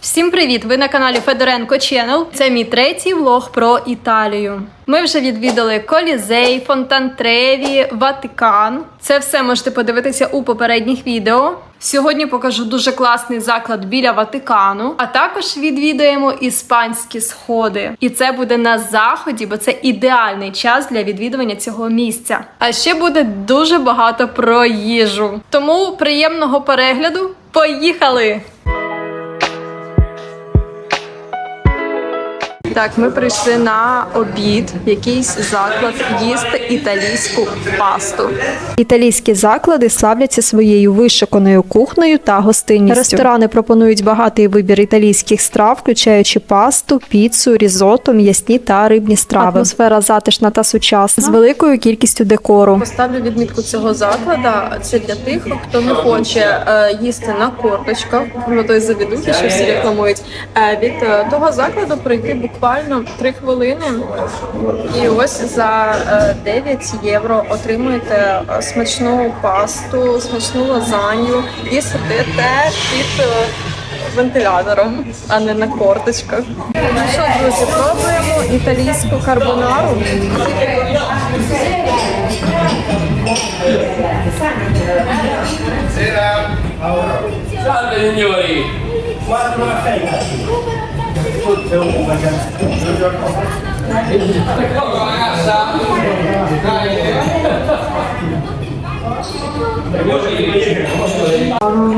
Всім привіт! Ви на каналі Федоренко Channel. Це мій третій влог про Італію. Ми вже відвідали Колізей, Фонтан Треві, Ватикан. Це все можете подивитися у попередніх відео. Сьогодні покажу дуже класний заклад біля Ватикану, а також відвідаємо іспанські сходи. І це буде на заході, бо це ідеальний час для відвідування цього місця. А ще буде дуже багато про їжу. Тому приємного перегляду. Поїхали! Так, ми прийшли на обід, якийсь заклад їсти італійську пасту. Італійські заклади славляться своєю вишиканою кухнею та гостинністю. Ресторани пропонують багатий вибір італійських страв, включаючи пасту, піцу, різото, м'ясні та рибні страви. Атмосфера затишна та сучасна з великою кількістю декору. Поставлю відмітку цього закладу. Це для тих, хто не хоче е, їсти на корточках, про той завідухи, що всі рекламують. Е, від е, того закладу пройти буквально 3 хвилини, і ось за е, 9 євро отримуєте е, смачну пасту, смачну лазанью і сидите під е, вентилятором, а не на корточках. Ну що, друзі, пробуємо італійську карбонару. Salve signori! Quattro caffè,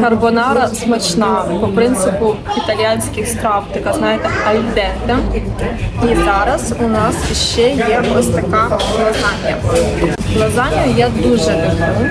Карбонара смачна по принципу італіянських страв, така знаєте, альденте. І зараз у нас ще є ось така лазанья. Лазанью я дуже люблю.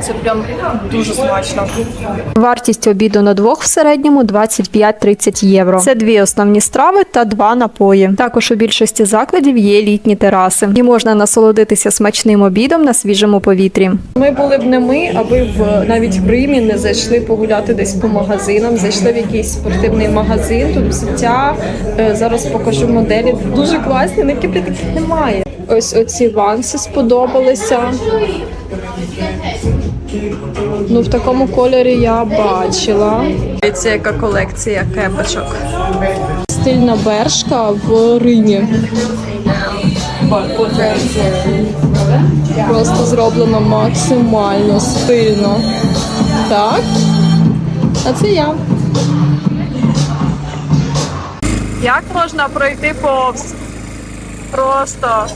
Це прям дуже смачно. Вартість обіду на двох в середньому 25-30 євро. Це дві основні страви та два напої. Також у більшості закладів є літні тераси, і можна насолодитися смачним обідом на свіжому повітрі. Ми були б не ми, аби в навіть в Римі не зайшли погуляти десь по магазинам. Зайшли в якийсь спортивний магазин. Тут взуття. Е, Зараз покажу моделі. Дуже класні, на Кіпрі таких немає. Ось оці ванси сподобалися. Ну, в такому кольорі я бачила. Дивіться, яка колекція кепочок. Стильна бершка в Римі. Просто зроблено максимально стильно. Так. А це я. Як можна пройти повз? Просто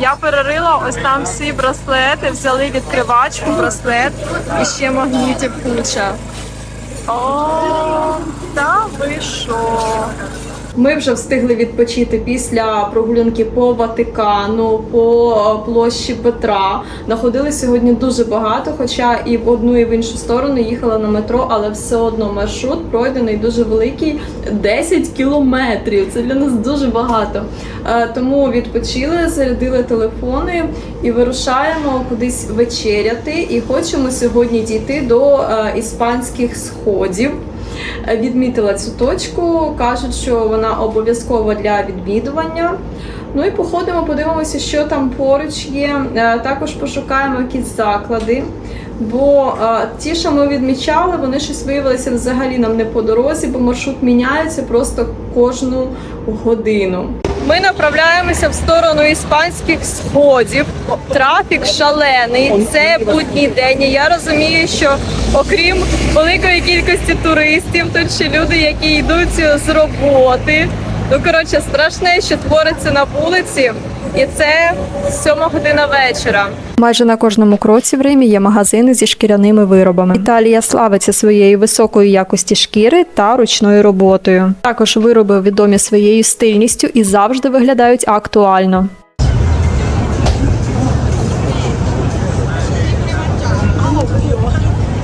я перерила ось там всі браслети, взяли відкривачку, браслет і ще магнітів куча. О, та ви що? Ми вже встигли відпочити після прогулянки по Ватикану, по е, площі Петра. Находили сьогодні дуже багато, хоча і в одну, і в іншу сторону їхала на метро, але все одно маршрут пройдений дуже великий 10 кілометрів. Це для нас дуже багато. Е, Тому відпочили, зарядили телефони і вирушаємо кудись вечеряти. І хочемо сьогодні дійти до е, іспанських сходів. Відмітила цю точку, кажуть, що вона обов'язкова для відвідування. Ну і походимо, подивимося, що там поруч є. Е, Також пошукаємо якісь заклади. Бо е, ті, що ми відмічали, вони щось виявилися взагалі нам не по дорозі, бо маршрут міняється просто кожну годину. Ми направляємося в сторону іспанських сходів. Трафік шалений. Це будній день. Я розумію, що окрім великої кількості туристів, тут ще люди, які йдуть з роботи. Ну коротше, страшне, що твориться на вулиці, і це сьома година вечора. Майже на кожному кроці в Римі є магазини зі шкіряними виробами. Італія славиться своєю високою якості шкіри та ручною роботою. Також вироби відомі своєю стильністю і завжди виглядають актуально.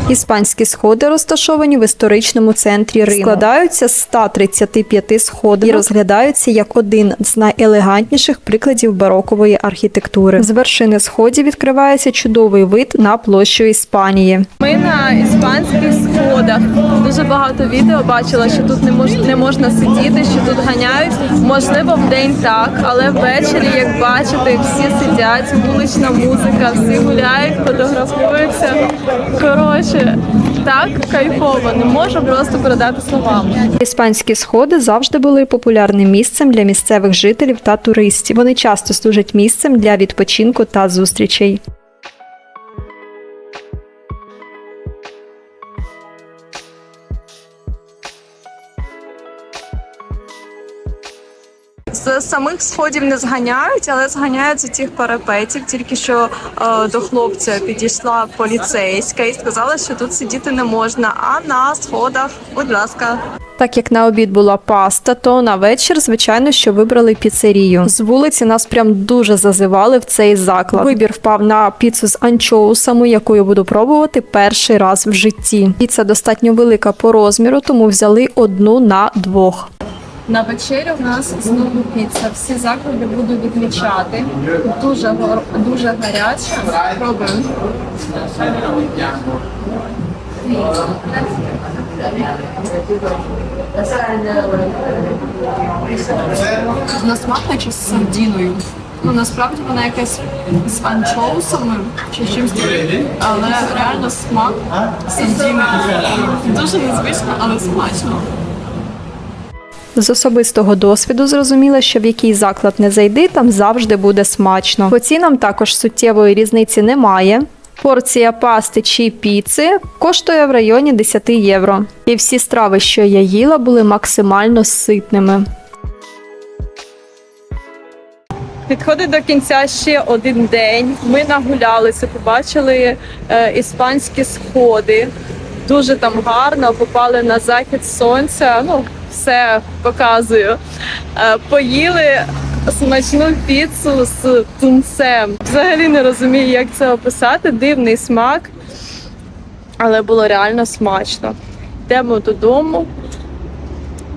Іспанські сходи розташовані в історичному центрі Риму. Складаються з 135 сходів і розглядаються як один з найелегантніших прикладів барокової архітектури. З вершини сходів відкривається чудовий вид на площу Іспанії. Ми на іспанських сходах. Дуже багато відео бачила, що тут не мож, не можна сидіти, що тут ганяють. Можливо, в день так, але ввечері, як бачите, всі сидять, вулична музика, всі гуляють, фотографуються. Коротше, так кайфово, не можу просто передати словами. Іспанські сходи завжди були популярним місцем для місцевих жителів та туристів. Вони часто служать місцем для відпочинку та зустрічей. Самих сходів не зганяють, але зганяють з цих парапетів. Тільки що е, до хлопця підійшла поліцейська і сказала, що тут сидіти не можна. А на сходах, будь ласка. Так як на обід була паста, то на вечір, звичайно, що вибрали піцерію. З вулиці нас прям дуже зазивали в цей заклад. Вибір впав на піцу з анчоусами, яку я буду пробувати перший раз в житті. Піца достатньо велика по розміру, тому взяли одну на двох. На вечерю в нас знову піца. Всі заклади буду відмічати. Дуже гор- дуже гаряча. Пробуємо. На смак наче з сардіною. Ну насправді вона якась з анчоусами чи чимось але реально смак сардіни. Дуже незвично, але смачно. З особистого досвіду зрозуміла, що в який заклад не зайди, там завжди буде смачно. По цінам також суттєвої різниці немає. Порція пасти чи піци коштує в районі 10 євро. І всі страви, що я їла, були максимально ситними. Підходить до кінця ще один день. Ми нагулялися, побачили е, іспанські сходи. Дуже там гарно, попали на захід сонця. Ну, все показую. Е, поїли смачну піцу з тунцем. Взагалі не розумію, як це описати. Дивний смак, але було реально смачно. Йдемо додому.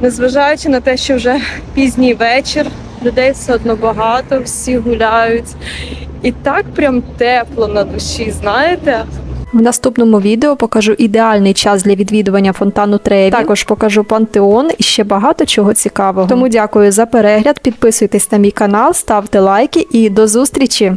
Незважаючи на те, що вже пізній вечір, людей все одно багато, всі гуляють. І так прям тепло на душі, знаєте? В наступному відео покажу ідеальний час для відвідування фонтану Треві. Також покажу пантеон і ще багато чого цікавого. Тому дякую за перегляд. Підписуйтесь на мій канал, ставте лайки і до зустрічі!